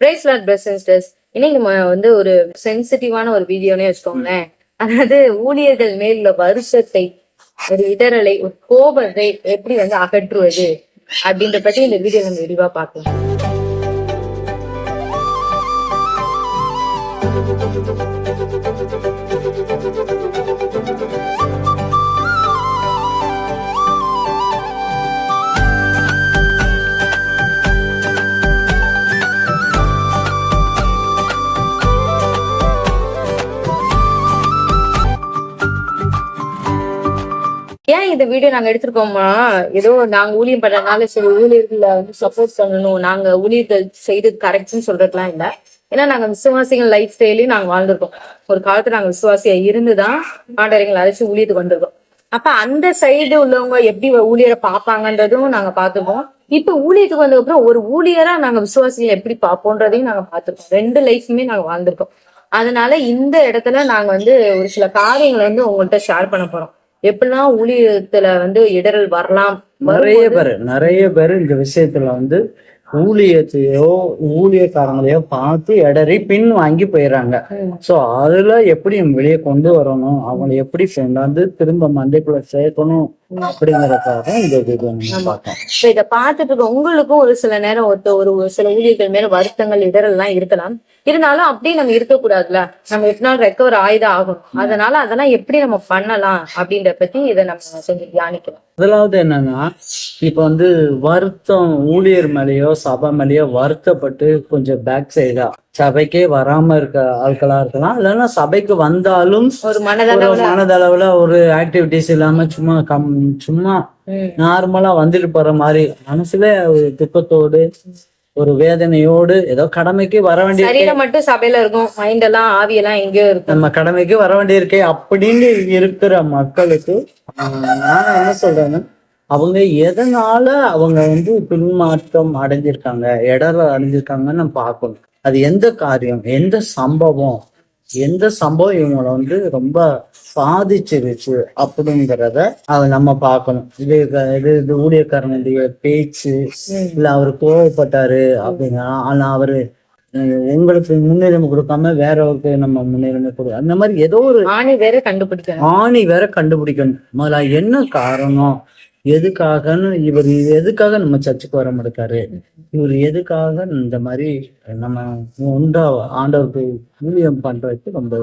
Price lot பிரசன்ஸ்டர்ஸ் இன்னைக்கு நம்ம வந்து ஒரு சென்சிட்டிவான ஒரு வீடியோனே வச்சுக்கோங்களேன். அதாவது ஊழியர்கள் மேல் உள்ள வருஷத்தை ஒரு இடரலை ஒரு கோபத்தை எப்படி வந்து அகற்றுவது அப்படின்ற பத்தி இந்த வீடியோ நம்ம விரிவா பார்க்கலாம். ஏன் இந்த வீடியோ நாங்க எடுத்திருக்கோமா ஏதோ நாங்க ஊழியம் பண்றதுனால சரி ஊழியர்களை வந்து சப்போர்ட் பண்ணணும். நாங்க ஊழியர்கள் செய்தது கரெக்ட்னு சொல்றதுலாம் இல்லை. ஏன்னா நாங்க விசுவாசிகள் லைஃப் ஸ்டைலையும் நாங்க வாழ்ந்திருக்கோம். ஒரு காலத்துல நாங்க விசுவாசியா இருந்துதான் ஆண்டவரைங்களை அழைச்சு ஊழியத்துக்கு வந்திருக்கோம். அப்ப அந்த சைடு உள்ளவங்க எப்படி ஊழியரை பார்ப்பாங்கன்றதும் நாங்க பார்த்துப்போம். இப்ப ஊழியத்துக்கு வந்ததுக்கு அப்புறம் ஒரு ஊழியரா நாங்க விசுவாசிகளை எப்படி பார்ப்போன்றதையும் நாங்க பாத்துருக்கோம் ரெண்டு லைஃப்மே நாங்க வாழ்ந்திருக்கோம். அதனால இந்த இடத்துல நாங்க வந்து ஒரு சில காரியங்களை வந்து உங்கள்கிட்ட ஷேர் பண்ண போறோம். எப்படிலாம் ஊழியத்துல வந்து இடரல் வரலாம். நிறைய பேர் நிறைய பேர் இந்த விஷயத்துல வந்து ஊழியத்தையோ ஊழியக்காரங்களையோ பார்த்து இடறி பின் வாங்கி போயிடுறாங்க. சோ அதுல எப்படி வெளியே கொண்டு வரணும்? அவங்களை எப்படி கொண்டாந்து திரும்ப மண்டைக்குள்ள சேர்க்கணும்? அப்படிங்கறதுக்காக தான் இந்த இத பார்த்துட்டு இருக்க உங்களுக்கும் ஒரு சில நேரம் ஒருத்த ஒரு சில ஊழியர்கள் மேல வருத்தங்கள் இடரல் எல்லாம் இருக்கலாம். இருந்தாலும் அப்படியே நம்ம இருக்கக்கூடாதுல்ல. நம்ம எப்படினாலும் ரெக்கவர் ஆயுதம் ஆகணும். அதனால அதெல்லாம் எப்படி நம்ம பண்ணலாம் அப்படின்ற பத்தி இதை நம்ம கொஞ்சம் தியானிக்கலாம். முதலாவது என்னன்னா இப்ப வந்து வருத்தம் ஊழியர் மேலேயோ சபை மேலேயோ வருத்தப்பட்டு கொஞ்சம் பேக் சைடா சபைக்கே வராம இருக்க ஆட்களா இருக்கலாம். இல்லைன்னா சபைக்கு வந்தாலும் ஒரு மனதளவுல ஒரு ஆக்டிவிட்டிஸ் இல்லாம சும்மா கம் சும்மா நார்மலா வந்துட்டு போற மாதிரி மனசுல ஒரு துக்கத்தோடு ஒரு வேதனையோடு ஏதோ கடமைக்கு வர வேண்டிய சரீரம் மட்டும் சபையில இருக்கும். மைண்ட் எல்லாம் ஆவியெல்லாம் எங்கேயோ இருக்கும். நம்ம கடமைக்கு வர வேண்டியிருக்கே அப்படின்னு இருக்கிற மக்களுக்கு நான் என்ன சொல்றேன்னா அவங்க எதனால அவங்க வந்து பின்மாற்றம் அடைஞ்சிருக்காங்க இடர அடைஞ்சிருக்காங்கன்னு நம்ம பார்க்கணும். அது எந்த காரியம் எந்த சம்பவம்? எந்த சம்பவம் இவங்களை வந்து ரொம்ப பாதிச்சிருச்சு அப்படிங்கிறத அதை நம்ம பார்க்கணும். இது இது இது ஊழியக்காரனுடைய பேச்சு. இல்ல அவர் கோவப்பட்டாரு அப்படின்னா ஆனா அவரு உங்களுக்கு முன்னுரிமை கொடுக்காம வேறவருக்கு நம்ம முன்னுரிமை கொடு அந்த மாதிரி ஏதோ ஒரு ஆணி வேற கண்டுபிடிக்கணும். ஆணி வேற கண்டுபிடிக்கணும். முதல்ல என்ன காரணம்? எதுக்காகன்னு இவர் எதுக்காக நம்ம சர்ச்சுக்கு வர மாட்டாரு இவர் எதுக்காக இந்த மாதிரி நம்ம உண்டா ஆண்டவருக்கு ஊழியம் பண்றதுக்கு ரொம்ப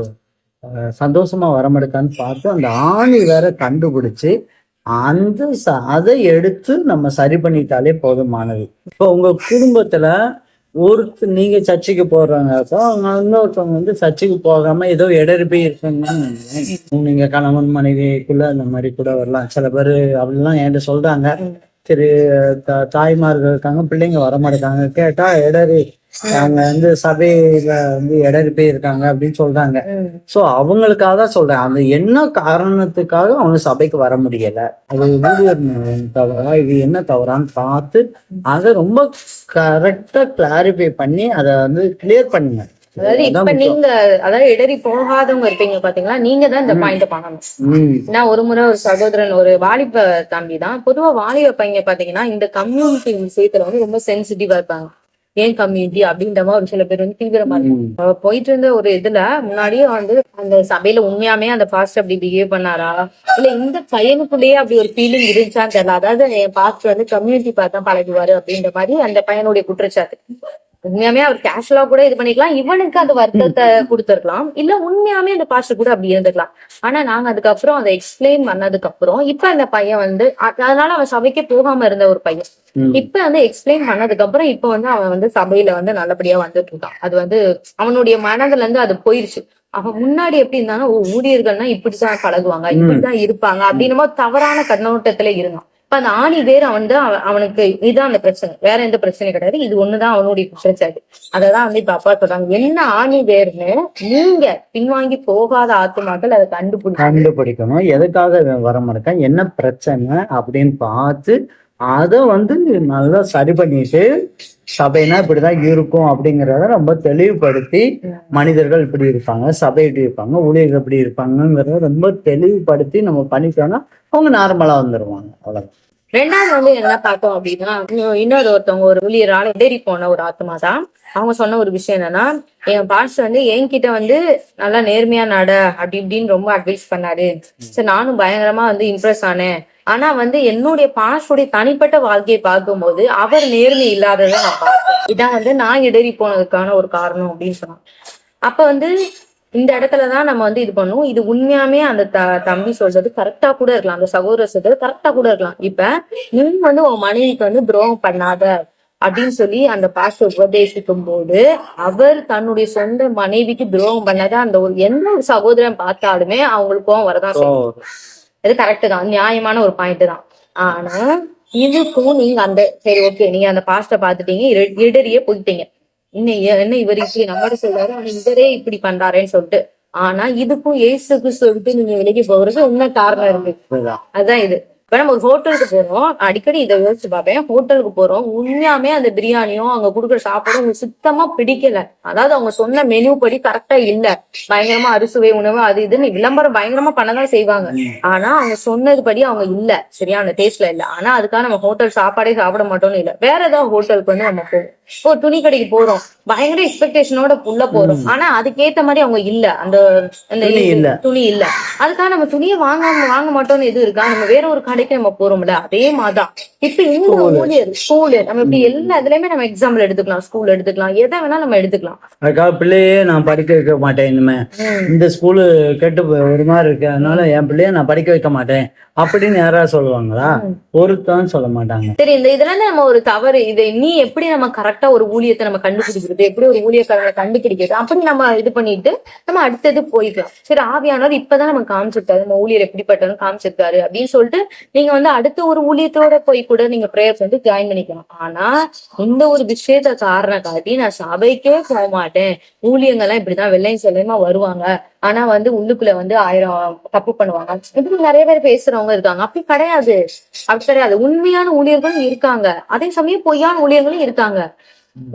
சந்தோஷமா வர மாட்டேக்கான்னு பார்த்து அந்த ஆணி வேற கண்டுபிடிச்சு அந்த அதை எடுத்து நம்ம சரி பண்ணிட்டாலே போதுமானது. இப்போ உங்க குடும்பத்துல ஒருத்தர் நீங்க சர்ச்சுக்கு போடுறாங்க அப்போ அவங்க இன்னொருத்தவங்க வந்து சர்ச்சுக்கு போகாம ஏதோ இடறி போய் நீங்க கணவன் மனைவிக்குள்ள அந்த மாதிரி கூட வரலாம். சில பேர் அப்படிலாம் என்கிட்ட சொல்றாங்க. சரி திரு தாய்மார்கள் இருக்காங்க பிள்ளைங்க வர மாட்டேங்காங்க கேட்டா இடறி அவங்க வந்து சபையில வந்து இடறி போய் இருக்காங்க அப்படின்னு சொல்றாங்க. சோ அவங்களுக்காக தான் சொல்றேன். அந்த என்ன காரணத்துக்காக அவங்க சபைக்கு வர முடியல? அது தவறா? இது என்ன தவறான்னு பார்த்து அதை ரொம்ப கரெக்டா கிளாரிஃபை பண்ணி அதை வந்து கிளியர் பண்ணுங்க. அதாவது இப்ப நீங்க அதாவது இடறி போகாதவங்க இருப்பீங்க பாத்தீங்களா? நீங்க தான் இந்த பாயிண்ட் பண்ணணும் நான் ஒரு முறை ஒரு சகோதரன் ஒரு வாலிப தம்பி தான். பொதுவா வாலிப பையன் பாத்தீங்கன்னா இந்த கம்யூனிட்டி விஷயத்துல வந்து ரொம்ப சென்சிட்டிவா இருப்பாங்க. ஏன் கம்யூனிட்டி அப்படின்ற மாதிரி ஒரு சில பேர் வந்து தீவிரமா அவ போயிட்டு இருந்த ஒரு இதுல முன்னாடியே வந்து அந்த சபையில உண்மையாமே அந்த பாஸ்டர் அப்படி பிஹேவ் பண்ணாரா? இல்ல இந்த பையனுக்குள்ளேயே அப்படி ஒரு ஃபீலிங் இருந்துச்சான்னு தெரியல. அதாவது என் பாஸ்டர் வந்து கம்யூனிட்டி பார்த்தா பழகுவாரு அப்படின்ற மாதிரி அந்த பையனுடைய குற்றச்சாட்டு. உண்மையாமே அவர் கேஷுவலா கூட இது பண்ணிக்கலாம். இவனுக்கு அந்த வருத்தத்தை கொடுத்துருக்கலாம். இல்ல உண்மையாமே அந்த பாஸ்டர் கூட அப்படி இருந்துக்கலாம். ஆனா நாங்க அதுக்கப்புறம் அதை எக்ஸ்பிளைன் பண்ணதுக்கு அப்புறம் இப்ப அந்த பையன் வந்து அதனால அவன் சபைக்கே போகாம இருந்த ஒரு பையன். இப்ப வந்து எக்ஸ்பிளைன் பண்ணதுக்கு அப்புறம் இப்ப வந்து அவன் வந்து சபையில வந்து நல்லபடியா வந்துட்டு இருக்கான். அது வந்து அவனுடைய மனதுல இருந்து அது போயிருச்சு. அவன் முன்னாடி எப்படி இருந்தானா ஓ ஊழியர்கள்னா இப்படிதான் பழகுவாங்க இப்படிதான் இருப்பாங்க அப்படின்னு தவறான கண்ணோட்டத்துல இருந்தான். இப்ப அந்த ஆணி வேர் அவன் தான் அவனுக்கு இதுதான் அந்த பிரச்சனை. வேற எந்த பிரச்சனையும் கிடையாது. இது ஒண்ணுதான் அவனுடைய குற்றச்சாட்டு. அததான் வந்து இப்ப அப்பா சொல்றாங்க. என்ன ஆணி வேறுன்னு நீங்க பின்வாங்கி போகாத ஆத்மாக்கள் அதை கண்டுபிடிச்சு கண்டுபிடிக்கணும். எதுக்காக வர மாட்டேன் என்ன பிரச்சனை அப்படின்னு பார்த்து அதை வந்து நல்லா சரி பண்ணிட்டு சபைனா இப்படிதான் இருக்கும் அப்படிங்கிறத ரொம்ப தெளிவுபடுத்தி மனிதர்கள் இப்படி இருப்பாங்க சபை இப்படி இருப்பாங்க ஊழியர்கள் இப்படி இருப்பாங்கிறத ரொம்ப தெளிவுபடுத்தி நம்ம பண்ணிட்டோம்னா அவங்க நார்மலா வந்துருவாங்க. அவ்வளவுதான். ரெண்டாவது வந்து என்ன பார்த்தோம் அப்படின்னா இன்னொரு ஒருத்தவங்க ஒரு ஊழியரால இடறி போன ஒரு ஆத்மா தான். அவங்க சொன்ன ஒரு விஷயம் என்னன்னா என் பாஸ்டர் வந்து என்கிட்ட வந்து நல்லா நேர்மையா நட அப்படி இப்படின்னு ரொம்ப அட்வைஸ் பண்ணாரு. சரி நானும் பயங்கரமா வந்து இம்ப்ரெஸ் ஆனேன். ஆனா வந்து என்னுடைய பாஸ்டருடைய தனிப்பட்ட வாழ்க்கையை பார்க்கும்போது அவர் நேர்மை இல்லாததை நான் பார்த்தேன். இதான் வந்து நான் இடறி போனதுக்கான ஒரு காரணம் அப்படின்னு சொன்னான் அப்ப வந்து இந்த இடத்துலதான் நம்ம வந்து இது பண்ணுவோம். இது உண்மையாமே அந்த த தம்பி சொல்றது கரெக்டா கூட இருக்கலாம். அந்த சகோதரர் சொல்றது கரெக்டா கூட இருக்கலாம். இப்ப நீ வந்து உன் மனைவிக்கு வந்து துரோகம் பண்ணாத அப்படின்னு சொல்லி அந்த பாஸ்டர் உபதேசிக்கும் போது அவர் தன்னுடைய சொந்த மனைவிக்கு துரோகம் பண்ணாத அந்த ஒரு எந்த ஒரு சகோதரன் பார்த்தாலுமே அவங்களுக்கு கோவம் வரதான் செய்யும். இது கரெக்ட் தான். நியாயமான ஒரு பாயிண்ட் தான். ஆனா இதுக்கும் நீங்க அந்த சரி ஓகே நீங்க அந்த பாஸ்ட பாத்துட்டீங்க இட- இடறியே போயிட்டீங்க. இன்னும் என்ன இவர் இப்படி நம்மகிட்ட சொல்றாரு ஆனா இவரே இப்படி பண்றாரேன்னு சொல்லிட்டு. ஆனா இதுக்கும் ஏசுக்கு சொல்லிட்டு நீங்க விலகி போறது இன்னும் காரணம் இருக்கு. அதான் இது. இப்ப நம்ம ஒரு ஹோட்டலுக்கு போறோம். அடிக்கடி இதை யோசிச்சு பார்ப்பேன். ஹோட்டலுக்கு போறோம். உண்மையாமே அந்த பிரியாணியும் அங்க குடுக்குற சாப்பாடும் சுத்தமா பிடிக்கல. அதாவது அவங்க சொன்ன மெனு படி கரெக்டா இல்ல. பயங்கரமா அறுசுவை உணவு அது இதுன்னு விளம்பரம் பயங்கரமா பண்ணதான் செய்வாங்க. ஆனா அவங்க சொன்னது படி அவங்க இல்ல. சரியா? அந்த டேஸ்ட்ல இல்ல. ஆனா அதுக்காக நம்ம ஹோட்டல் சாப்பாடே சாப்பிட மாட்டோம்னு இல்ல. வேற ஏதாவது ஹோட்டலுக்கு வந்து நம்ம போவோம். இப்போ துணி கடைக்கு போறோம். பயங்கர எக்ஸ்பெக்டேஷனோட உள்ள போறோம். ஆனா அதுக்கேத்த மாதிரி அவங்க இல்ல. அந்த அந்த துணி இல்ல. அதுக்காக நம்ம துணியை வாங்காம வாங்க மாட்டோம்னு எது இருக்கா? நம்ம வேற ஒரு கடைக்கு நம்ம போறோம்ல? அதே மாதிரிதான். இப்ப இந்த ஊழியர் ஸ்கூலு. நம்ம இப்படி எல்லா இதுலயுமே நம்ம எக்ஸாம்பிள் எடுத்துக்கலாம் ஸ்கூல் எடுத்துக்கலாம். எதை வேணா நம்ம எடுத்துக்கலாம். அதுக்காக பிள்ளையே நான் படிக்க வைக்க மாட்டேன் இனிமே. இந்த ஸ்கூலு கெட்டு ஒரு மாதிரி இருக்கு. அதனால என் பிள்ளைய நான் படிக்க வைக்க மாட்டேன். அப்படின்னு யாராவது சொல்லுவாங்களா? ஒருத்தான் சொல்ல மாட்டாங்க. சரி இந்த இதுல இருந்து நம்ம ஒரு தவறு இதை நீ எப்படி நம்ம கரெக்டா ஒரு ஊழியத்தை நம்ம கண்டுபிடிக்கிறது? எப்படி ஒரு ஊழியக்காரங்களை கண்டுபிடிக்கிறது? அப்படி நம்ம இது பண்ணிட்டு நம்ம அடுத்தது போய்க்கலாம். சரி ஆவியானவர் இப்பதான் நம்ம காமிச்சிருக்காரு. நம்ம ஊழியர் எப்படிப்பட்டவன்னு காமிச்சிருக்காரு அப்படின்னு சொல்லிட்டு நீங்க வந்து அடுத்த ஒரு ஊழியத்தோட போய் கூட நீங்க ப்ரேயர்ஸ் வந்து ஜாயின் பண்ணிக்கலாம். ஆனா இந்த ஒரு விஷயத்த காரணம் காட்டி நான் சபைக்கே போக மாட்டேன் ஊழியங்கள்லாம் இப்படிதான் வெள்ளையும் செல்லையுமா வருவாங்க. ஆனா வந்து உள்ளுக்குள்ள வந்து ஆயிரம் தப்பு பண்ணுவாங்க. இப்படி நிறைய பேர் பேசுறவங்க இருக்காங்க. அப்படி கிடையாது. அப்படி கிடையாது. உண்மையான ஊழியர்களும் இருக்காங்க. அதே சமயம் பொய்யான ஊழியர்களும் இருக்காங்க.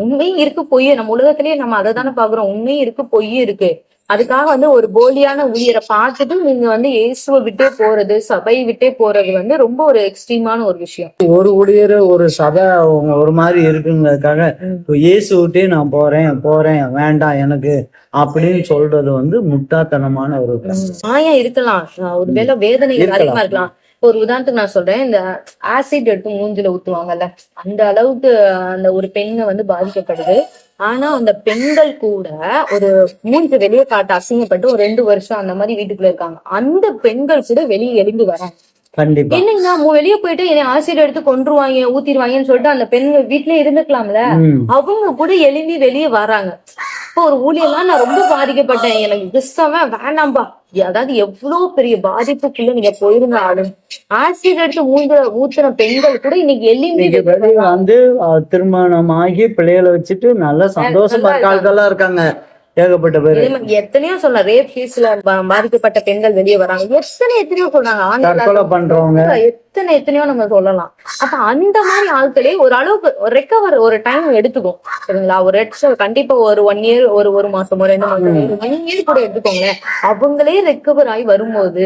உண்மையும் இருக்கு பொய் நம்ம உலகத்திலேயே நம்ம அதை தானே பாக்குறோம் உண்மையும் இருக்கு பொய்யும் இருக்கு. அதுக்காக வந்து ஒரு போலியான ஊழியரை பார்த்துட்டு நீங்க வந்து இயேசுவை விட்டே போறது சபை விட்டே போறது வந்து ரொம்ப ஒரு எக்ஸ்ட்ரீமான ஒரு விஷயம். ஒரு ஊழியர் ஒரு சபை ஒரு மாதிரி இருக்குங்கிறதுக்காக இயேசு விட்டே நான் போறேன் போறேன் வேண்டாம் எனக்கு அப்படின்னு சொல்றது வந்து முட்டாத்தனமான ஒரு மாயம் இருக்கலாம். ஆஹ் ஒருவேளை வேதனைகள் இருக்கலாம். அதிகமா இருக்கலாம். ஒரு உதாரணத்துக்கு நான் சொல்றேன் இந்த ஆசிட் எடுத்து மூஞ்சில ஊத்துவாங்கல்ல அந்த அளவுக்கு அந்த ஒரு பெண்ணை வந்து பாதிக்கப்படுது. ஆனா அந்த பெண்கள் கூட ஒரு மூஞ்சி வெளியே காட்ட அசிங்கப்பட்டு ஒரு ரெண்டு வருஷம் அந்த மாதிரி வீட்டுக்குள்ள இருக்காங்க. அந்த பெண்கள் கூட வெளியே எழும்பி வராங்க. கண்டிப்பா. அவங்க வெளியே போயிட்டு என்னை ஆசிட் எடுத்து கொன்றுவாங்க ஊத்திடுவாங்கன்னு சொல்லிட்டு அந்த பெண் வீட்லயே இருந்துக்கலாம்ல. அவங்க கூட எழும்பி வெளியே வராங்க. இப்போ ஒரு ஊழியெல்லாம் நான் ரொம்ப பாதிக்கப்பட்டேன். எனக்கு கிறிஸ்தவ வேணாம்பா. அதாவது எவ்வளவு பெரிய பாதிப்புக்குள்ள நீங்க போயிருந்தாலும் ஆசிட் எடுத்து மூஞ்ச ஊத்துன பெண்கள் கூட இன்னைக்கு வெளியே வந்து திருமணம் ஆகி பிள்ளைகளை வச்சுட்டு நல்ல சந்தோஷமா இருக்காங்க. ஏகப்பட்ட பேரு. எத்தனையோ சொல்ல ரேப் கேஸ்ல பாதிக்கப்பட்ட பெண்கள் வெளியே வராங்க. எத்தனை எத்தனையோ சொல்றாங்க தற்கொலை பண்றவங்க. எத்தனை எத்தனையோ நம்ம சொல்லலாம். அப்ப அந்த மாதிரி ஆட்களே ஒரு அளவுக்கு ரெக்கவர் ஒரு டைம் எடுத்துக்கும். சரிங்களா? ஒரு ரெட்ஸ் கண்டிப்பா ஒரு ஒன் இயர் ஒரு ஒரு மாசமோ ரெண்டு மாசமோ ஒரு ஒன் இயர் கூட எடுத்துக்கோங்களேன் அவங்களே ரெக்கவர் ஆகி வரும்போது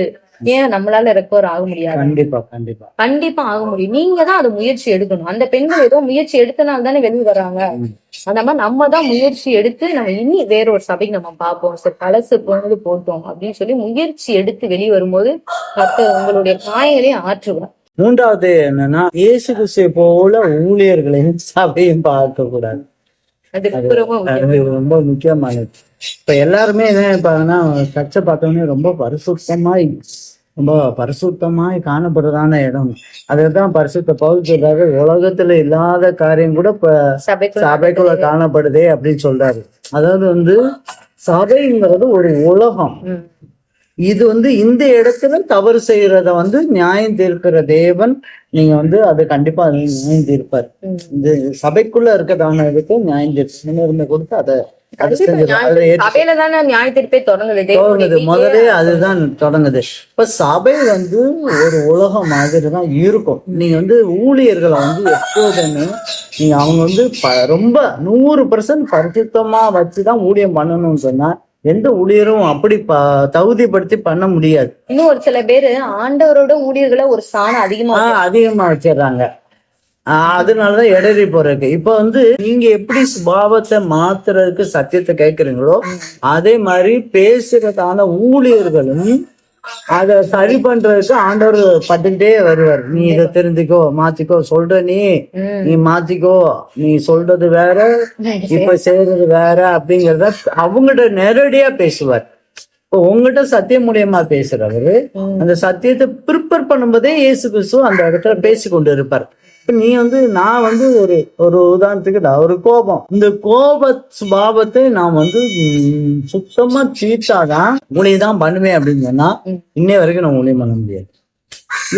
ஏன் நம்மளால ரெக்கவர் ஆக முடியாது? கண்டிப்பா கண்டிப்பா. கண்டிப்பா ஆக முடியும். நீங்க தான் அது முயற்சி எடுக்கணும். அந்த பெண்கள் ஏதோ முயற்சி எடுத்தனால தானே வெளியே வராங்க. அந்த மாதிரி நம்ம தான் முயற்சி எடுத்து நம்ம இனி வேற ஒரு சபைக்கு நம்ம பார்ப்போம். சரி பழசு போனது போட்டோம் அப்படின்னு சொல்லி முயற்சி எடுத்து வெளியே வரும்போது கர்த்தர் உங்களுடைய காயங்களையும் ஆற்றுவார். மூன்றாவது என்னன்னா இயேசு கிறிஸ்துவை போல ஊழியர்களையும் சபையும் பார்க்க கூடாது ரொம்ப முக்கியமானது. இப்ப எல்லாருமே என்ன நினைப்பாங்கன்னா சர்ச்சை பார்த்தோன்னே ரொம்ப பரிசுத்தமாய் ரொம்ப பரிசுத்தமாய் காணப்படுறதான இடம். அதுதான் பரிசுத்த பவுல் உலகத்துல இல்லாத காரியம் கூட சபைக்குள்ள காணப்படுதே. அப்படின்னு சொல்றாரு. அதாவது வந்து சபைங்கிறது ஒரு உலகம். இது வந்து இந்த இடத்துல தவறு செய்யறத வந்து நியாயம் தீர்க்கிற தேவன் நீங்க வந்து அது கண்டிப்பா நியாயம் தீர்ப்பார். இந்த சபைக்குள்ள இருக்கதான இதுக்கு நியாயம் தீர்ப்பு முன்னுரிமை கொடுத்து அதை சபையில தானே நியாய தீர்ப்பே தொடங்குது? முதலே அதுதான் தொடங்குது. இப்ப சபை வந்து ஒரு உலகம் மாதிரி தான் இருக்கும். நீங்க வந்து ஊழியர்களை வந்து எப்போதுமே நீங்க அவங்க வந்து ரொம்ப நூறு பர்சன்ட் பரிசுத்தமா வச்சுதான் ஊழியம் பண்ணணும்னு சொன்னா எந்த ஊழியரும் அப்படி தகுதிப்படுத்தி பண்ண முடியாது. இன்னும் ஒரு சில பேரு ஆண்டவரோட ஊழியர்களை ஒரு ஸ்தானம் அதிகமா அதிகமா வச்சிடுறாங்க. அதனாலதான் இடறி போறதுக்கு. இப்ப வந்து நீங்க எப்படி சுபாவத்தை மாத்துறதுக்கு சத்தியத்தை கேட்கறீங்களோ அதே மாதிரி பேசுறதான ஊழியர்களும் அத சரி பண்றதுக்கு ஆண்டவர் பட்டுக்கிட்டே வருவார். நீ இதை தெரிஞ்சுக்கோ மாத்திக்கோ சொல்ற நீ நீ மாத்திக்கோ நீ சொல்றது வேற இப்ப செய்யறது வேற அப்படிங்கறத அவங்ககிட்ட நேரடியா பேசுவார். இப்போ உங்ககிட்ட சத்தியம் மூலியமா பேசுறவரு அந்த சத்தியத்தை ப்ரிப்பேர் பண்ணும்போதே இயேசு கிறிஸ்து அந்த இடத்துல பேசி கொண்டு இருப்பார் இப்ப நீ வந்து நான் வந்து ஒரு ஒரு உதாரணத்துக்கு ஒரு கோபம். இந்த கோப சுபாவத்தை நான் வந்து சுத்தமா சீட்டாதான் ஊழியம் தான் பண்ணுவேன் அப்படின்னு சொன்னா. இன்னை வரைக்கும் நான் ஊழியம் பண்ண முடியாது.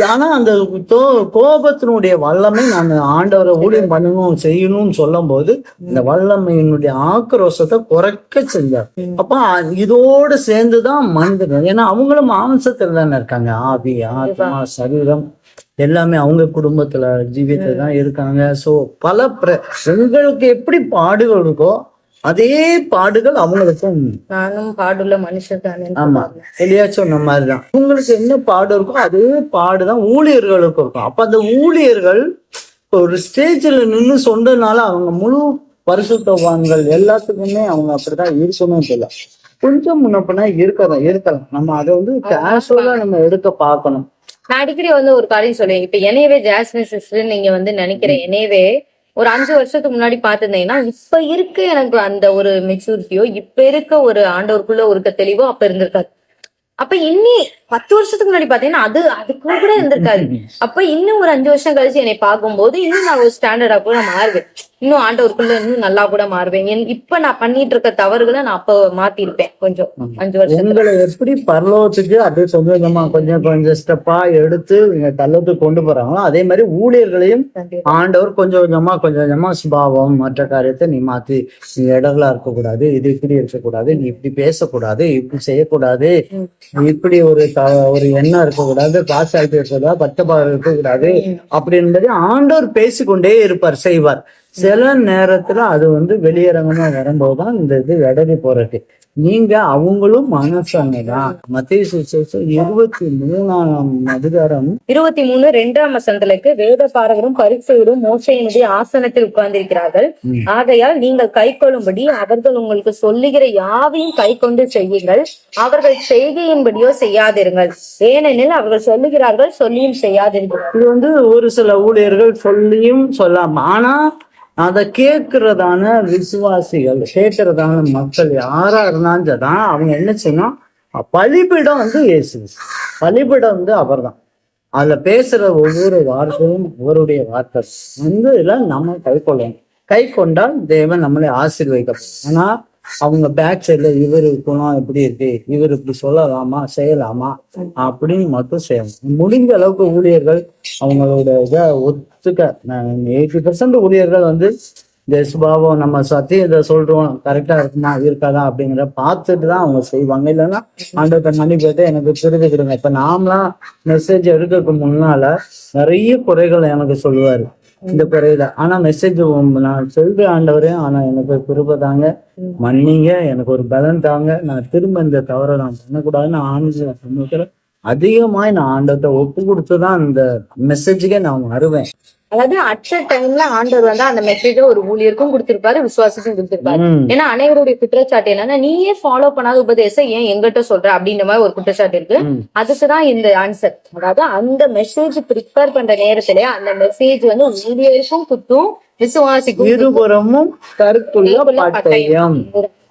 ஆனா அந்த தோ- கோபத்தினுடைய வல்லமை நான் ஆண்டவரை ஊழியம் பண்ணணும் செய்யணும்னு சொல்லும் போது இந்த வல்லமையினுடைய ஆக்ரோஷத்தை குறைக்க செஞ்சார். அப்ப இதோட சேர்ந்துதான் மனிதர்கள் ஏன்னா அவங்களும் மாம்சத்துல தானே இருக்காங்க. ஆவி ஆத்மா சரீரம். எல்லாமே அவங்க குடும்பத்துல ஜீவித்துல தான் இருக்காங்க. சோ பல பிர- உங்களுக்கு எப்படி பாடுகள் இருக்கோ அதே பாடுகள் அவங்களுக்கும் நானும் பாடுள்ள மனுஷன் தானே ஆமா. இல்லையா? சொன்ன மாதிரிதான். உங்களுக்கு என்ன பாடு இருக்கோ அதே பாடுதான் ஊழியர்களுக்கும் இருக்கும். அப்ப அந்த ஊழியர்கள் ஒரு ஸ்டேஜ்ல நின்னு சொன்னதுனால அவங்க முழு பரிசுத்தவான்கள் எல்லாத்துக்குமே அவங்க அப்படிதான் இருக்கணும் தெரியல கொஞ்சம் முன்னப்பனா இருக்கலாம் இருக்கலாம். நம்ம அதை வந்து கேஷுவலா நம்ம எடுக்க பார்க்கணும். நான் அடிக்கடி வந்து ஒரு காரியம் சொல்லுவேன். இப்ப என்னையவே ஜாஸ்மின் சிஸ்டர் நீங்க வந்து நினைக்கிற என்னையவே ஒரு அஞ்சு வருஷத்துக்கு முன்னாடி பாத்துருந்தீங்கன்னா இப்ப இருக்க எனக்கு அந்த ஒரு மெச்சூரிட்டியோ இப்ப இருக்க ஒரு ஆண்டவருக்குள்ள இருக்க தெளிவோ அப்ப இருந்திருக்காது. அப்ப இன்னி பத்து வருஷத்துக்கு முன்னாடி பாத்தீங்கன்னா அது அதுக்கு கூட இருந்திருக்காது அப்ப இன்னும் ஒரு அஞ்சு வருஷம் கழிச்சு என்னை பார்க்கும்போது இன்னும் நான் ஒரு ஸ்டாண்டர்டா கூட மாறுவேன். இன்னும் ஆண்டவருக்குள்ள இன்னும் நல்லா கூட மாறுவேன். இப்ப நான் பண்ணிட்டு இருக்க தவறுகளை நான் அப்ப மாத்திருப்பேன் கொஞ்சம். அஞ்சு வருஷம் உங்களை எப்படி பரலோகத்துக்கு அப்படியே கொஞ்சம் கொஞ்சமா கொஞ்சம் ஸ்டெப்பா எடுத்து நீங்க தள்ளத்துக்கு கொண்டு போறாங்களோ அதே மாதிரி ஊழியர்களையும் ஆண்டவர் கொஞ்சம் கொஞ்சமா கொஞ்சம் கொஞ்சமா சுபாவம் மற்ற காரியத்தை நீ மாத்தி நீ இடங்களா இருக்கக்கூடாது இது இப்படி இருக்கக்கூடாது நீ இப்படி பேசக்கூடாது இப்படி செய்யக்கூடாது. இப்படி ஒரு ஒரு எண்ணம் இருக்கக்கூடாது பாசாலிட்டி இருக்கக்கூடாது பச்சைபாடு இருக்கக்கூடாது அப்படின்றது ஆண்டவர் பேசிக்கொண்டே இருப்பார் செய்வார். சில நேரத்துல அது வந்து வெளியரங்கமா வரும்போதுதான் இந்த இது இடறி போறது. நீங்க அவங்களும் மனசாங்க தான் மத்திய சுவிசேஷம் இருபத்தி மூணாம் அதிகாரம். இருபத்தி மூணு ரெண்டாம் வசனத்திற்கு வேத பாரகரும் பரிசெயரும் மோசையினுடைய ஆசனத்தில் உட்கார்ந்திருக்கிறார்கள். ஆகையால் நீங்கள் கை கொள்ளும்படி அவர்கள் உங்களுக்கு சொல்லுகிற யாவையும் கை கொண்டு செய்யுங்கள். அவர்கள் செய்கையின்படியோ செய்யாதிருங்கள். ஏனெனில் அவர்கள் சொல்லுகிறார்கள் சொல்லியும் செய்யாதிருங்கள். இது வந்து ஒரு சில ஊழியர்கள் சொல்லியும் சொல்லாம. ஆனா அதை கேட்கறதான விசுவாசிகள் கேட்கறதான மக்கள் யாரா இருந்தாலும் தான் அவங்க என்ன செய்யணும் பலிபீடம் வந்து இயேசு. பலிபீடம் வந்து அவர்தான். அதுல பேசுற ஒவ்வொரு வார்த்தையும் அவருடைய வார்த்தை. வந்து இதுல நம்ம கை கொள்ளணும். கை கொண்டால் தேவன் நம்மளை ஆசீர்வதிக்கப்படும் ஆனா அவங்க பேக் சைடுல இவர் குணம் எப்படி இருக்கு? இவர் இப்படி சொல்லலாமா? செய்யலாமா? அப்படின்னு மட்டும் செய்யணும். முடிஞ்ச அளவுக்கு ஊழியர்கள் அவங்களோட இதை ஒத்துக்க எயிட்டி பர்சன்ட் ஊழியர்கள் வந்து இந்த சுபாவம் நம்ம சத்தியம் இதை சொல்றோம் கரெக்டா இருக்குமா இருக்காதா அப்படிங்கிற பார்த்துட்டு தான் அவங்க செய்வாங்க. இல்லைன்னா ஆண்டவர்கிட்ட மன்னிப்பு போயிட்டு எனக்கு திருதி இப்ப நாமலாம் மெசேஜ் எடுக்கிறதுக்கு முன்னால நிறைய குறைகள் எனக்கு சொல்லுவாரு. இந்த குறையில ஆனா மெசேஜ் நான் சொல்றேன் ஆண்டவரே ஆனா எனக்கு கிருபை தாங்க. மன்னிங்க எனக்கு ஒரு பலன் தாங்க. நான் திரும்ப இந்த தவறை நான் பண்ணக்கூடாதுன்னு ஆண்டு சமூகத்துல அதிகமாய் நான் ஆண்டவத்தை ஒப்பு கொடுத்துதான் இந்த மெசேஜுக்கே நான் வருவேன். அதாவது அட் டைம்ல ஆண்டவர் வந்து அந்த மெசேஜ ஒரு ஊழியருக்கும் கொடுத்திருப்பாரு விசுவாசிக்கும் கொடுத்திருப்பாரு. ஏன்னா அனைவருடைய குற்றச்சாட்டு என்னன்னா நீயே ஃபாலோ பண்ணாத உபதேசம் ஏன் எங்கிட்ட சொல்ற அப்படின்ற மாதிரி ஒரு குற்றச்சாட்டு இருக்கு. அதுக்குதான் இந்த ஆன்சர் அதாவது அந்த மெசேஜ் ப்ரிப்பேர் பண்ற நேரத்திலே அந்த மெசேஜ் வந்து ஊழியருக்கும் குத்தும் விசுவாசிக்கும். இருபுறமும் கருத்துள்ள பட்டயம்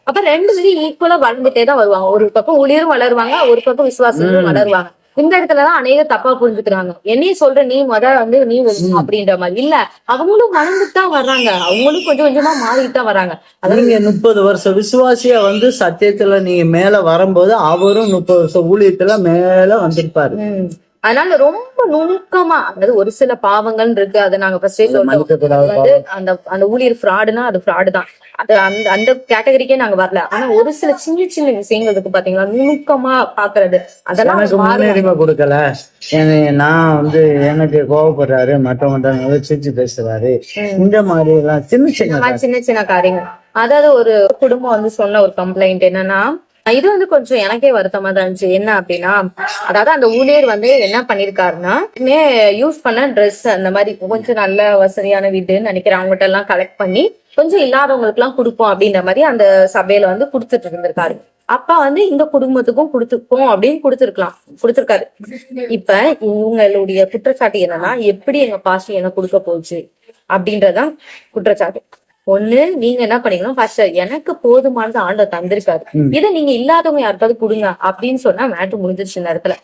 அப்ப ரெண்டு ஈக்குவலா வளர்ந்துட்டே தான் வருவாங்க ஒரு பக்கம் ஊழியரும் வளருவாங்க ஒரு பக்கம் விசுவாசிகளும் ம். வளருவாங்க இந்த இடத்துலதான் அநேக தப்பா புரிஞ்சுக்கிறாங்க. என்னையும் சொல்ற நீ முத வந்து நீ அப்படின்ற மாதிரி. இல்ல அவங்களும் வளர்ந்துட்டு தான் வர்றாங்க. அவங்களும் கொஞ்சம் கொஞ்சமா மாறிட்டு தான் வராங்க அதாவது நீங்க முப்பது வருஷம் விசுவாசியா வந்து சத்தியத்துல நீங்க மேல வரும்போது அவரும் முப்பது வருஷம் ஊழியத்துல மேல வந்திருப்பாரு. அதனால ரொம்ப நுணுக்கமா அதாவது ஒரு சில பாவங்கள் இருக்கு. அதை நாங்க ஃபர்ஸ்டே சொல்றோம். வந்து அந்த அந்த ஊழியர் ஃப்ராடுனா அது ஃப்ராடு தான். அது அந்த அந்த கேட்டகரிக்கே நாங்க வரல. ஆனா ஒரு சில சின்ன சின்ன விஷயங்கள் இருக்கு பாத்தீங்களா நுணுக்கமா பாக்குறது. அதெல்லாம். முன்னுரிமை கொடுக்கல. நான் வந்து எனக்கு கோவப்படுறாரு மற்றவங்க சிரிச்சு பேசுறாரு. இந்த மாதிரி எல்லாம் சின்ன சின்ன சின்ன சின்ன காரியங்கள். அதாவது ஒரு குடும்பம் வந்து சொன்ன ஒரு கம்ப்ளைண்ட் என்னன்னா இது வந்து கொஞ்சம் எனக்கே வருத்தமா தான் இருந்துச்சு. என்ன அப்படின்னா அதாவது அந்த ஊழியர் வந்து என்ன பண்ணிருக்காருன்னா யூஸ் பண்ண ட்ரெஸ் அந்த மாதிரி கொஞ்சம் நல்ல வசதியான வீடுன்னு நினைக்கிறேன். அவங்ககிட்ட எல்லாம் கலெக்ட் பண்ணி கொஞ்சம் இல்லாதவங்களுக்கு எல்லாம் கொடுப்போம் அப்படின்ற மாதிரி அந்த சபையில வந்து கொடுத்துட்டு இருந்திருக்காரு. அப்பா வந்து இந்த குடும்பத்துக்கும் கொடுத்துப்போம் அப்படின்னு கொடுத்துருக்கலாம். கொடுத்துருக்காரு. இப்ப இவங்களுடைய குற்றச்சாட்டு என்னன்னா எப்படி எங்க பாசி என்ன கொடுக்க போச்சு அப்படின்றதான் குற்றச்சாட்டு. ஒண்ணு நீங்க என்ன பண்ணீங்கன்னா பாஸ்டர் எனக்கு போதுமானது ஆண்டவர் தந்திருக்காரு. இதை நீங்க இல்லாதவங்க யாருக்காவது கொடுங்க அப்படின்னு சொன்னா மேட்டு முடிஞ்சிருச்சு இந்த இடத்துல.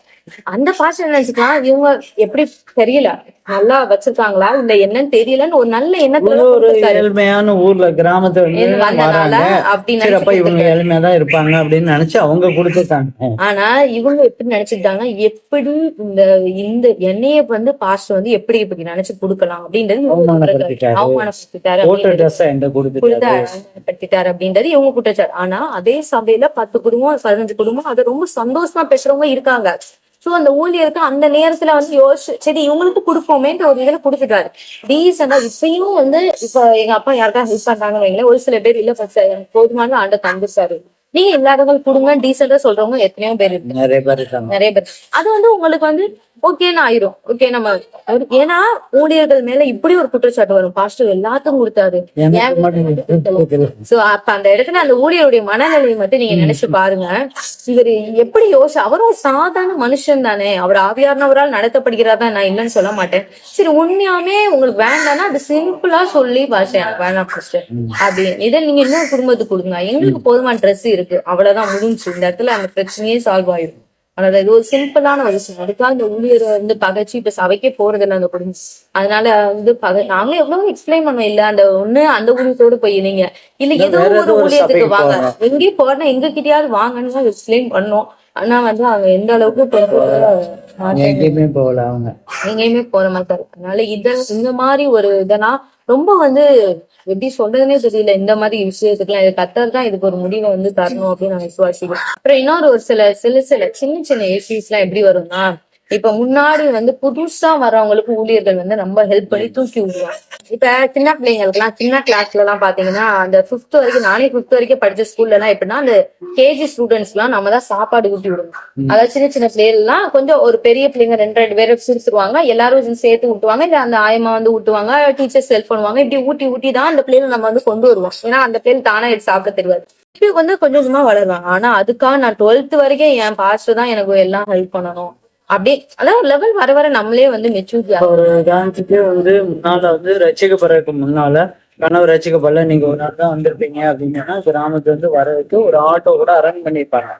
அந்த பாஸ்டர் நினைச்சுக்கலாம். இவங்க எப்படி தெரியல. நல்லா வச்சிருக்காங்களா? இல்ல என்னன்னு தெரியலன்னு ஒரு நல்ல எண்ணத்துல ஒரு. ஏழ்மையான ஊர்ல கிராமத்துல அப்படின்னு அப்ப நினைச்சு இவங்க கொடுத்திருக்காரு. ஏழ்மையா தான் இருப்பாங்க அப்படின்னு நினைச்சு அவங்க கொடுத்துட்டாங்க. ஆனா இவங்க எப்படி நினைச்சுக்கிட்டாங்க எப்படி இந்த இந்த எண்ணெய வந்து பாஸ்டர் வந்து எப்படி இப்படி நினைச்சு கொடுக்கலாம் அப்படின்றது அவமானப்படுத்திட்டாரு. அப்படின்றது. இவங்க குற்றச்சாட்டு ஆனா அதே சபையில பத்து குடும்பம் பதினஞ்சு குடும்பம் அதை ரொம்ப சந்தோஷமா பேசுறவங்க இருக்காங்க. சோ அந்த ஊழியருக்கு அந்த நேரத்துல வந்து யோசிச்சு சரி இவங்களுக்கு கொடுப்போமேன்ற ஒரு இதுல கொடுத்துட்டாரு. டீசெண்டா இப்பயும் வந்து இப்ப எங்க அப்பா யாருக்கா ஹெல்ப் பண்றாங்கன்னு வைங்களேன் ஒரு சில பேர் இல்ல எனக்கு போதுமான ஆண்ட தந்துச்சாரு நீங்க இல்லாதவங்க கொடுங்க டீசெண்டா சொல்றவங்க எத்தனையோ பேர் இருக்கு. நிறைய பேர் நிறைய பேர். அது வந்து உங்களுக்கு வந்து ஓகேன்னு ஆயிரும். ஓகே நம்ம ஏன்னா ஊழியர்கள் மேல இப்படி ஒரு குற்றச்சாட்டு வரும். பாஸ்டர் எல்லாத்துக்கும் கொடுத்தாரு. சோ அப்ப அந்த இடத்துல அந்த ஊழியருடைய மனநிலையை மட்டும் நீங்க நினைச்சு பாருங்க. இவர் எப்படி யோசி அவரும் சாதாரண மனுஷன் தானே. அவர் ஆவியானவரால் நடத்தப்படுகிறாரா நான் இல்லைன்னு சொல்ல மாட்டேன். சரி உண்மையாமே உங்களுக்கு வேண்டாம்னா அது சிம்பிளா சொல்லி பாஷை எனக்கு வேணாம் ஃபர்ஸ்ட் அப்படி. இதை நீங்க இன்னொரு குடும்பத்துக்கு கொடுங்க. எங்களுக்கு போதுமான ட்ரெஸ் இருக்கு. அவ்வளவுதான் முடிஞ்சு இந்த இடத்துல அந்த பிரச்சனையே சால்வ் ஆயிடும் அதாவது இது ஒரு சிம்பிளான ஒரு விஷயம். அதுக்காக இந்த ஊழியரை வந்து பகைச்சு இப்ப சபைக்கே போறது இல்லை அந்த குடும்பம் அதனால வந்து பகை நாங்களே எவ்வளவு எக்ஸ்பிளைன் பண்ணோம். இல்ல அந்த ஒண்ணு அந்த ஊழியத்தோடு போய் நீங்க இல்ல ஏதோ ஒரு ஊழியத்துக்கு வாங்க. போங்க. எங்கேயும் போறேன்னா எங்க கிட்டயாவது வாங்கன்னு எக்ஸ்பிளைன் பண்ணோம். ஆனா வந்து அவங்க எந்த அளவுக்கு கொஞ்சம் எங்கேயுமே போகல அவங்க. எங்கேயுமே போற மாதிரி அதனால இத இந்த மாதிரி ஒரு இதெல்லாம் ரொம்ப வந்து எப்படி சொல்றதுனே தெரியல. இந்த மாதிரி விஷயத்துக்குலாம் இது கத்தர் தான் இதுக்கு ஒரு முடிவை வந்து தரணும் அப்படின்னு நான் விசுவாசிக்கிறேன். அப்புறம் இன்னொரு ஒரு சில சில சில சின்ன சின்ன இஷ்யூஸ் எல்லாம் எப்படி வரும்னா இப்ப முன்னாடி வந்து புதுசா வர்றவங்களுக்கு ஊழியர்கள் வந்து ரொம்ப ஹெல்ப் பண்ணி தூக்கி விடுவாங்க. இப்ப சின்ன பிள்ளைங்களுக்கு எல்லாம் சின்ன கிளாஸ்ல எல்லாம் பாத்தீங்கன்னா அந்த பிப்த் வரைக்கும் நானே பிப்த் வரைக்கும் படிச்ச ஸ்கூல்ல எல்லாம் எப்படின்னா அந்த கேஜி ஸ்டூடெண்ட்ஸ் எல்லாம் நம்ம தான் சாப்பாடு ஊட்டி விடணும். அதாவது சின்ன சின்ன பிள்ளைகள் எல்லாம் கொஞ்சம் ஒரு பெரிய பிள்ளைங்க ரெண்டு ரெண்டு பேரை பிரிச்சிருவாங்க எல்லாரும் சேர்த்து ஊட்டுவாங்க. இல்ல அந்த ஆயமா வந்து ஊட்டுவாங்க. டீச்சர்ஸ் ஹெல்ப் பண்ணுவாங்க. இப்படி ஊட்டி ஊட்டி தான் அந்த பிள்ளைகளை நம்ம வந்து கொண்டு வருவோம். ஏன்னா அந்த பிள்ளைகள் தானா எடுத்து சாப்பிட தெரியாது. இப்படி வந்து கொஞ்சம் கொஞ்சமா வளருவாங்க. ஆனா அதுக்காக நான் டுவெல்த் வரைக்கும் என் பாஸ்டர் தான் எனக்கு எல்லாம் ஹெல்ப் பண்ணணும். அப்படி அதாவது லெவல் வர வர நம்மளே வந்து மெச்சூரிட்டி ஒரு உதாரணத்துக்கு வந்து முன்னால வந்து ரசிக்கப்படுறதுக்கு முன்னால கனவு ரசிக்கப்படல நீங்க ஒரு நாள் தான் வந்திருப்பீங்க அப்படின்னா கிராமத்துல இருந்து வர்றதுக்கு ஒரு ஆட்டோ கூட அரேஞ்ச் பண்ணிருப்பாங்க.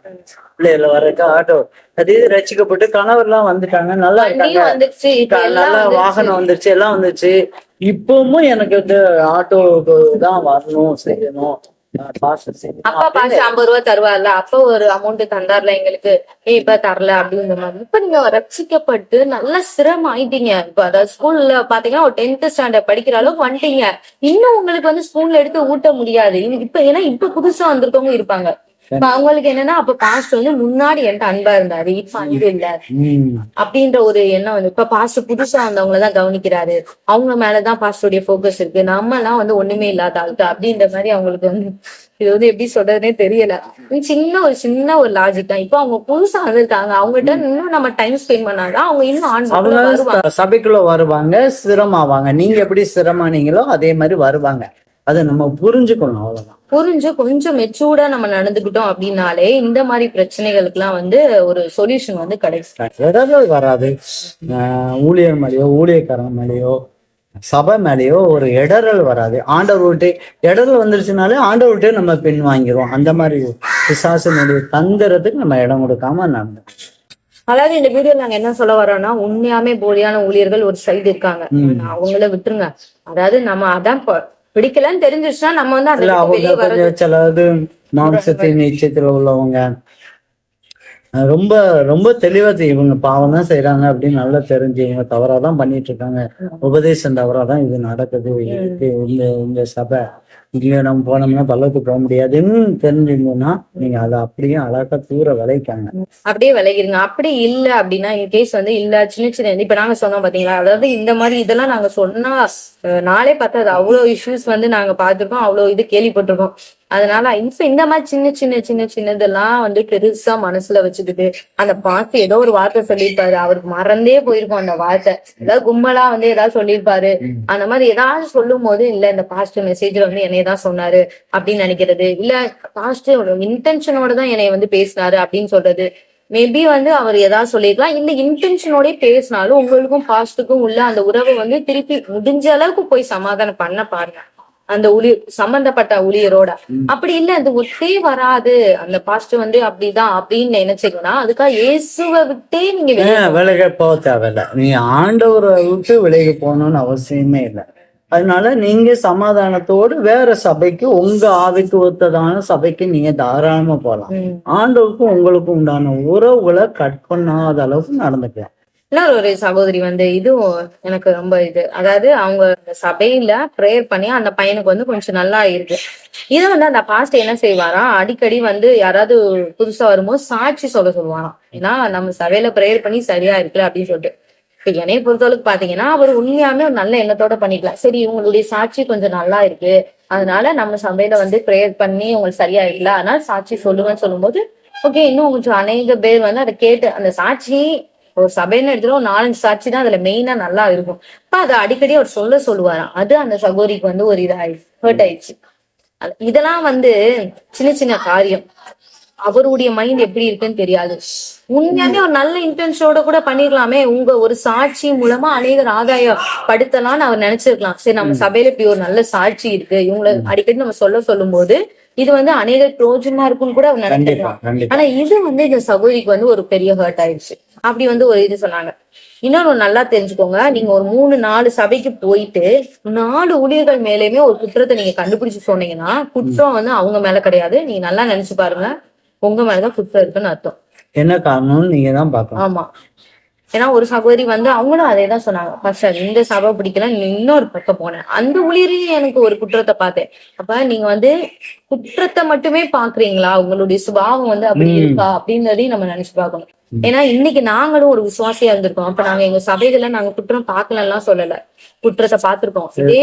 பிள்ளைகள வர்றதுக்கு ஆட்டோ அதே ரசிக்கப்பட்டு கணவர்லாம் வந்துட்டாங்க நல்லா இருக்காங்க. எல்லாம் நல்லா. வாகனம் வந்துருச்சு எல்லாம் வந்துருச்சு. இப்பவும் எனக்கு வந்து ஆட்டோ தான் வரணும் செய்யணும். அப்பா பாச ஐம்பது ரூபா தருவார்ல அப்ப ஒரு அமௌண்ட் தந்தார்ல எங்களுக்கு. ஏய் இப்ப தரல அப்படிங்கிற மாதிரி. இப்ப நீங்க ரட்சிக்கப்பட்டு நல்ல சிரமம் ஆயிட்டீங்க இப்ப அதாவது ஸ்கூல்ல பாத்தீங்கன்னா ஒரு டென்த் ஸ்டாண்டர்ட் படிக்கிற அளவுக்கு வந்துட்டீங்க. இன்னும் உங்களுக்கு வந்து ஸ்பூன்ல எடுத்து ஊட்ட முடியாது. இப்ப ஏன்னா இப்ப புதுசா வந்திருக்கவங்க இருப்பாங்க. அவங்களுக்கு என்னன்னா அப்ப பாஸ்ட் வந்து முன்னாடி என்கிட்ட அன்பா இருந்தாரு. இப்ப அன்பு இல்ல. அப்படின்ற ஒரு எண்ணம் வந்து இப்ப பாஸ்ட் புதுசா வந்தவங்கள தான் கவனிக்கிறாரு. அவங்க மேலதான் பாஸ்டருடைய ஃபோக்கஸ் இருக்கு. நம்ம எல்லாம் வந்து ஒண்ணுமே இல்லாத ஆளுக்கு அப்படின்ற மாதிரி அவங்களுக்கு வந்து இது வந்து எப்படி சொல்றதுனே தெரியல. சின்ன ஒரு சின்ன ஒரு லாஜிக் தான். இப்போ அவங்க புதுசா வந்திருக்காங்க. அவங்ககிட்ட இன்னும் நம்ம டைம் ஸ்பெண்ட் பண்ணாங்க அவங்க இன்னும் ஆன் அவங்க சபைக்குள்ள வருவாங்க சிரமாவாங்க நீங்க எப்படி சிரமானீங்களோ அதே மாதிரி வருவாங்க. அதை நம்ம புரிஞ்சுக்கணும் அவ்வளவுதான். புரிஞ்சு கொஞ்சம் மெச்சூர்டா நம்ம நடந்துக்கிட்டோம் அப்படின்னாலே இந்த மாதிரி பிரச்சனைகளுக்கெல்லாம் வந்து ஒரு சொல்யூஷன் வந்து கிடைக்கும். வராது. ஊழியர் மேலேயோ ஊழியக்காரங்க மேலேயோ சபை மேலேயோ ஒரு இடரல் வராது. ஆண்டவர் விட்டு இடரல் வந்துருச்சுனாலே ஆண்டவர் விட்டே நம்ம பின் வாங்கிடுவோம். அந்த மாதிரி பிசாசினுடைய தந்திரத்துக்கு நம்ம இடம் கொடுக்காம நடந்து. அதாவது இந்த வீடியோ நாங்க என்ன சொல்ல வரோம்னா உண்மையாமே போலியான ஊழியர்கள் ஒரு சைடு இருக்காங்க. அவங்கள விட்டுருங்க. அதாவது நம்ம அதான் பிடிக்கலன்னு தெரிஞ்சிருச்சுன்னா நம்ம வந்து அதுல அவங்க கொஞ்சம் சிலது மாம்சத்தின் நிச்சயத்துல உள்ளவங்க. ரொம்ப ரொம்ப தெளிவா இவங்க பாவம் தான் செய்யறாங்க அப்படின்னு நல்லா தெரிஞ்சு இவங்க தவறா தான் பண்ணிட்டு இருக்காங்க. உபதேசம் தவறா தான் இது நடக்குது. இந்த இந்த சபை. இங்க நம்ம போனோம்னா பள்ளத்துக்கு போக முடியாதுன்னு தெரிஞ்சுங்கன்னா நீங்க அதை அப்படியே அழகா தூர விளைக்காங்க. அப்படியே விலகிருங்க. அப்படி இல்ல அப்படின்னா இன் கேஸ் வந்து இல்ல சின்ன சின்ன இப்ப நாங்க சொன்னோம் பாத்தீங்களா? அதாவது இந்த மாதிரி இதெல்லாம் நாங்க சொன்னா நாளே பார்த்தா அது அவ்வளவு இஷ்யூஸ் வந்து நாங்க பார்த்திருக்கோம். அவ்வளவு இது கேள்விப்பட்டிருக்கோம். அதனால இப்ப இந்த மாதிரி சின்ன சின்ன சின்ன சின்னதெல்லாம் வந்து பெருசா மனசுல வச்சுக்கிட்டு அந்த பாட்டு ஏதோ ஒரு வார்த்தை சொல்லியிருப்பாரு. அவருக்கு மறந்தே போயிருக்கும் அந்த வார்த்தை. ஏதாவது கும்பலா வந்து ஏதாவது சொல்லியிருப்பாரு. அந்த மாதிரி ஏதாவது சொல்லும் போது இல்ல இந்த பாஸ்ட் மெசேஜ்ல வந்து என்னைய தான் சொன்னாரு அப்படின்னு நினைக்கிறது. இல்ல பாஸ்ட் இன்டென்ஷனோட தான் என்னைய வந்து பேசினாரு அப்படின்னு சொல்றது. மேபி வந்து அவர் ஏதாவது சொல்லியிருக்கலாம். இல்ல இன்டென்ஷனோட பேசினாலும் உங்களுக்கும் பாஸ்டுக்கும் உள்ள அந்த உறவை வந்து திருப்பி முடிஞ்ச அளவுக்கு போய் சமாதானம் பண்ண பாருங்க. அந்த ஊழி சம்பந்தப்பட்ட ஊழியரோட. அப்படி இல்ல அது ஒத்தே வராது. அந்த பாஸ்ட் வந்து அப்படிதான் அப்படின்னு நினைச்சீங்கன்னா அதுக்காக இயேசுவை விட்டே நீங்க விலக போக தேவையில்ல. நீ ஆண்டவரை விட்டு விலகி போகணும்னு அவசியமே இல்லை. அதனால நீங்க சமாதானத்தோடு வேற சபைக்கு உங்க ஆவிக்கு ஒத்ததான சபைக்கு நீங்க தாராளமா போகலாம். ஆண்டவருக்கும் உங்களுக்கும் உண்டான உறவுகளை கட் பண்ணாத அளவுக்கு நடந்துக்கலாம். இன்னொரு ஒரு சகோதரி வந்து இதுவும் எனக்கு ரொம்ப இது. அதாவது அவங்க சபையில ப்ரேயர் பண்ணி அந்த பையனுக்கு வந்து கொஞ்சம் நல்லா இருக்கு. இதை வந்து அந்த பாஸ்ட் என்ன செய்வாராம் அடிக்கடி வந்து யாராவது புதுசா வரும்போது சாட்சி சொல்ல சொல்லுவாராம். ஏன்னா நம்ம சபையில ப்ரேயர் பண்ணி சரியா இருக்குல்ல அப்படின்னு சொல்லிட்டு. இப்ப என்னைய பொறுத்தளவுக்கு பாத்தீங்கன்னா அவர் உண்மையாமே ஒரு நல்ல எண்ணத்தோட பண்ணிக்கலாம். சரி இவங்களுடைய சாட்சி கொஞ்சம் நல்லா இருக்கு. அதனால நம்ம சபையில வந்து ப்ரேயர் பண்ணி உங்களுக்கு சரியா இருக்குல்ல அதனால சாட்சி சொல்லுங்கன்னு சொல்லும்போது ஓகே இன்னும் கொஞ்சம் அநேக பேர் வந்து அதை கேட்டு அந்த சாட்சி ஒரு சபைன்னு எடுத்துட்டு ஒரு நாலஞ்சு சாட்சி தான் அதுல மெயினா நல்லா இருக்கும். அப்ப அதை அடிக்கடி அவர் சொல்ல சொல்லுவாராம். அது அந்த சகோதரிக்கு வந்து ஒரு இதாயிடுச்சு ஹர்ட் ஆயிடுச்சு. இதெல்லாம் வந்து சின்ன சின்ன காரியம். அவருடைய மைண்ட் எப்படி இருக்குன்னு தெரியாது. உண்மையாவே ஒரு நல்ல இன்டென்ஷனோட கூட பண்ணிருக்கலாமே. உங்க ஒரு சாட்சி மூலமா அநேகர் ஆதாயம் படுத்தலாம்னு அவர் நினைச்சிருக்கலாம். சரி நம்ம சபையில இப்படி ஒரு நல்ல சாட்சி இருக்கு. இவங்களை அடிக்கடி நம்ம சொல்ல சொல்லும் போது இது வந்து அநேக பிரோஜனமா இருக்கும்னு கூட அவர் நினைச்சிருக்கலாம். ஆனா இது வந்து இந்த சகோதரிக்கு வந்து ஒரு பெரிய ஹர்ட் ஆயிடுச்சு. அப்படி வந்து ஒரு இது சொன்னாங்க. இன்னொன்னு ஒண்ணு நல்லா தெரிஞ்சுக்கோங்க. நீங்க ஒரு மூணு நாலு சபைக்கு போயிட்டு நாலு ஊழியர்கள் மேலயுமே ஒரு குற்றத்தை நீங்க கண்டுபிடிச்சு சொன்னீங்கன்னா குற்றம் வந்து அவங்க மேல கிடையாது. நீங்க நல்லா நினைச்சு பாருங்க. உங்க மேலதான் குற்றம் இருக்குன்னு அர்த்தம். என்ன காரணம்னு நீங்க தான் பார்க்கணும். ஆமா. ஏன்னா ஒரு சகோதரி வந்து அவங்களும் அதே தான் சொன்னாங்க ஃபர்ஸ்ட் இந்த சபை பிடிக்கல இன்னொரு பக்கம் போனேன் அந்த ஊழியரையும் எனக்கு ஒரு குற்றத்தை பார்த்தேன். அப்ப நீங்க வந்து குற்றத்தை மட்டுமே பாக்குறீங்களா உங்களுடைய சுபாவம் வந்து அப்படி. இருக்கா? அப்படின்றதையும் நம்ம நினைச்சு பார்க்கணும். ஏன்னா இன்னைக்கு நாங்களும் ஒரு விசுவாசியா இருந்திருக்கோம். அப்ப நாங்க எங்க சபைகள்ல நாங்க குற்றம் பார்க்கலலாம் சொல்லல. குற்றத்தை பார்த்திருக்கோம். இதே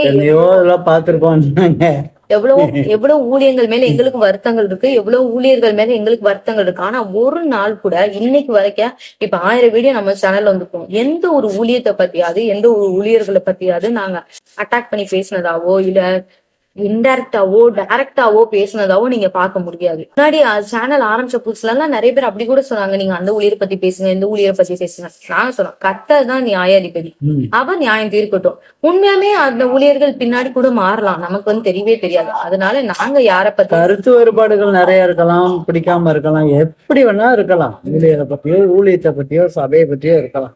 எவ்வளவு எவ்வளவு ஊழியர்கள் மேல எங்களுக்கு வருத்தங்கள் இருக்கு எவ்வளவு ஊழியர்கள் மேல எங்களுக்கு வருத்தங்கள் இருக்கு. ஆனா ஒரு நாள் கூட இன்னைக்கு வரைக்கும் இப்ப ஆயிரம் வீடியோ நம்ம சேனல்ல வந்துருக்கோம். எந்த ஒரு ஊழியத்தை பத்தியாவது எந்த ஒரு ஊழியர்களை பத்தியாவது நாங்க அட்டாக் பண்ணி பேசினதாவோ இல்ல இன்டைரக்டாவோ டைரக்டாவோ பேசினதாவோ நீங்க பார்க்க முடியாது. முன்னாடி சேனல் ஆரம்பிச்ச புதுசுல எல்லாம் நிறைய பேர் அப்படி கூட சொன்னாங்க. நீங்க அந்த ஊழியரை பத்தி பேசுங்க இந்த ஊழியரை பத்தி பேசுங்க. நாங்க சொன்னோம் கத்தர் தான் நியாயாதிபதி. ம். அவர் நியாயம் தீர்க்கட்டும். உண்மையாமே அந்த ஊழியர்கள் பின்னாடி கூட மாறலாம். நமக்கு வந்து தெரியவே தெரியாது. அதனால நாங்க யார பத்தி கருத்து வேறுபாடுகள் நிறைய இருக்கலாம் பிடிக்காம இருக்கலாம். எப்படி வேணா இருக்கலாம். ஊழியரை பத்தியோ ஊழியத்தை பத்தியோ சபையை பத்தியோ இருக்கலாம்.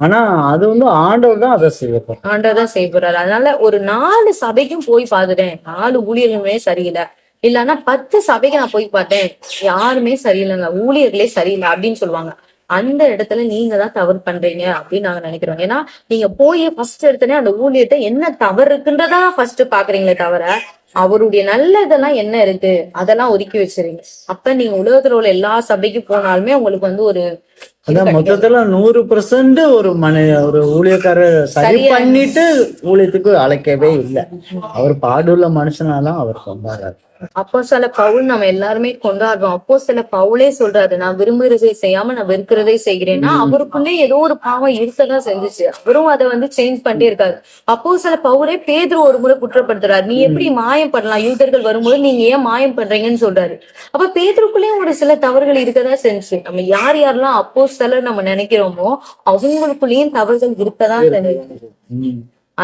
ஆனா அது வந்து ஆண்டவர் தான் அதை செய்யப்போம் ஆண்டவர் செய்ய போறாரு. அதனால ஒரு நாலு சபைக்கும் போய் பார்த்துட்டேன் நாலு ஊழியர்களுமே சரியில்லை. இல்லன்னா பத்து சபைக்கு நான் போய் பார்த்தேன். யாருமே சரியில்லைங்க. ஊழியர்களே சரியில்லை அப்படின்னு சொல்லுவாங்க. அந்த இடத்துல நீங்க தான் தவறு பண்றீங்க அப்படின்னு நாங்க நினைக்கிறோம். ஏன்னா நீங்க போய் ஃபர்ஸ்ட் எடுத்தனே அந்த ஊழியத்தை என்ன தவறு இருக்குன்றதா ஃபர்ஸ்ட் பாக்குறீங்களே தவிர அவருடைய நல்ல இதெல்லாம் என்ன இருக்கு? அதெல்லாம் ஒதுக்கி வச்சிருங்க. அப்ப நீங்க உலகத்துல உள்ள எல்லா சபைக்கும் போனாலுமே உங்களுக்கு வந்து ஒரு அதான் மொத்தத்துல நூறு பெர்சன்ட் ஒரு மன ஒரு ஊழியக்காரர் சரி பண்ணிட்டு ஊழியத்துக்கு அழைக்கவே இல்லை. அவர் பாடுள்ள மனுஷனாலாம் அவர் கொண்டாடுறாரு அப்போ சில பவுல் நம்ம எல்லாருமே கொண்டாடுறோம். அப்போ சில பவுலே சொல்றாரு நான் விரும்புகிறதை செய்யாம நான் வெறுக்கிறதை செய்கிறேன்னா அவருக்குள்ளே ஏதோ ஒரு பாவம் இருக்கதான் செஞ்சுச்சு. அவரும் அதை வந்து சேஞ்ச் பண்ணிட்டே இருக்காரு. அப்போ சில பவுலே பேதுரு ஒரு முறை குற்றப்படுத்துறாரு. நீ எப்படி மாயம் பண்ணலாம்? யூதர்கள் வரும்போது நீங்க ஏன் மாயம் பண்றீங்கன்னு சொல்றாரு. அப்ப பேதுருக்குள்ளேயும் ஒரு சில தவறுகள் இருக்கதான் செஞ்சு நம்ம யார் யாரெல்லாம் அப்போ சிலர் நம்ம நினைக்கிறோமோ அவங்களுக்குள்ளேயும் தவறுகள் இருக்கதான் செஞ்சு.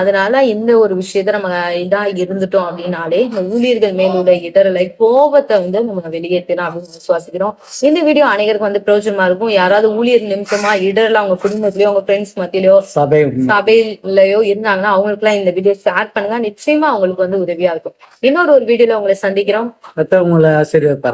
அதனால இந்த ஒரு விஷயத்த நம்ம இதா இருந்துட்டோம் அப்படின்னாலே இந்த ஊழியர்கள் மேல் உள்ள இடரலை கோபத்தை வந்து நம்ம வெளியேற்றணும் அப்படின்னு விசுவாசிக்கிறோம். இந்த வீடியோ அனைவருக்கும் வந்து பிரயோஜனமா இருக்கும். யாராவது ஊழியர் நிமிஷமா இடரல அவங்க குடும்பத்திலயோ அவங்க ஃப்ரெண்ட்ஸ் மத்தியிலயோ சபை சபையிலயோ இருந்தாங்கன்னா அவங்களுக்கு எல்லாம் இந்த வீடியோ ஷேர் பண்ணுங்க. நிச்சயமா அவங்களுக்கு வந்து உதவியா இருக்கும். இன்னொரு ஒரு வீடியோல உங்களை சந்திக்கிறோம். மற்றவங்களை ஆசிரியர்